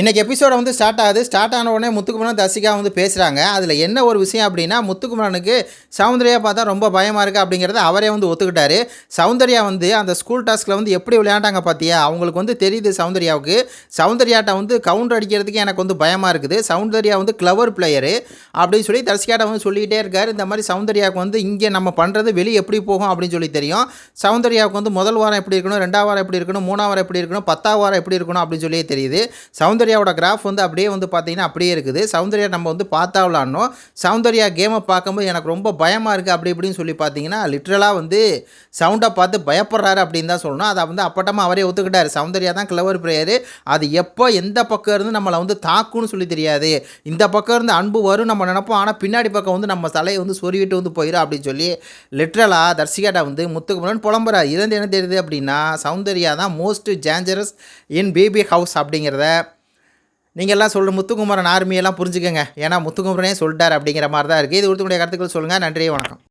இன்றைக்கி எபிசோட வந்து ஸ்டார்ட் ஆகுது. ஸ்டார்ட் ஆன உடனே முத்துக்குமரன் தசிகா வந்து பேசுகிறாங்க அதில் என்ன ஒரு விஷயம் அப்படின்னா முத்துக்குமரனுக்கு சௌந்தர்யா பார்த்தா ரொம்ப பயமாக இருக்குது அப்படிங்கிறத அவரே வந்து ஒத்துக்கிட்டாரு. சௌந்தர்யா வந்து அந்த ஸ்கூல் டாஸ்கில் வந்து எப்படி விளையாண்டாங்க பார்த்தியா அவங்களுக்கு வந்து தெரியுது சௌந்தர்யாவுக்கு. சௌந்தர்யாட்ட வந்து கவுண்டர் அடிக்கிறதுக்கு எனக்கு வந்து பயமாக இருக்குது. சௌந்தர்யா வந்து கிளவர் பிளேயரு அப்படின்னு சொல்லி தசிகாட்ட வந்து சொல்லிக்கிட்டே இருக்கார். இந்த மாதிரி சௌந்தர்யாவுக்கு வந்து இங்கே நம்ம பண்ணுறது வெளியே எப்படி போகும் அப்படின்னு சொல்லி தெரியும். சௌந்தர்யாவுக்கு வந்து முதல் வாரம் எப்படி இருக்கணும்? ரெண்டாவது வாரம் எப்படி இருக்கணும்? மூணாவது வாரம் எப்படி இருக்கணும்? பத்தாவது வாரம் எப்படி இருக்கணும் அப்படின்னு சொல்லியே தெரியுது. சௌந்தர்யாவோட கிராஃப் வந்து அப்படியே வந்து பார்த்தீங்கன்னா அப்படியே இருக்குது. சௌந்தர்யா நம்ம வந்து பார்த்தா விளாட்ணும். சௌந்தர்யா கேமை பார்க்கும்போது எனக்கு ரொம்ப பயமாக இருக்குது அப்படி இப்படின்னு சொல்லி பார்த்தீங்கன்னா லிட்ரலாக வந்து சவுண்டை பார்த்து பயப்படுறாரு அப்படின்னு தான் சொல்லணும். அதை வந்து அப்பட்டமாக அவரே ஒத்துக்கிட்டார். சௌந்தர்யா தான் கிளவர் பிளேயரு அது எப்போ எந்த பக்கம் இருந்து நம்மளை வந்து தாக்குன்னு சொல்லி தெரியாது. இந்த பக்கம் இருந்து அன்பு வரும் நம்ம நினைப்போம். ஆனால் பின்னாடி பக்கம் வந்து நம்ம தலையை வந்து சொருவிட்டு வந்து போயிடும் அப்படின்னு சொல்லி லிட்ரலாக தர்சிகாட்டா வந்து முத்துக்குமரன் புலம்புறாரு. இருந்து என்ன தெரியுது அப்படின்னா சௌந்தர்யா தான் most dangerous in baby house அப்படிங்கிறத நீங்கள்லாம் சொல்கிற முத்துக்குமரன் ஆர்மியெல்லாம் புரிஞ்சுக்கங்க. ஏன்னா முத்துக்குமரனே சொல்லிட்டார் அப்படிங்கிற மாதிரி தான் இருக்குது இது கொடுத்துக்கூடிய கருத்துக்கள் சொல்லுங்கள் நன்றி வணக்கம்.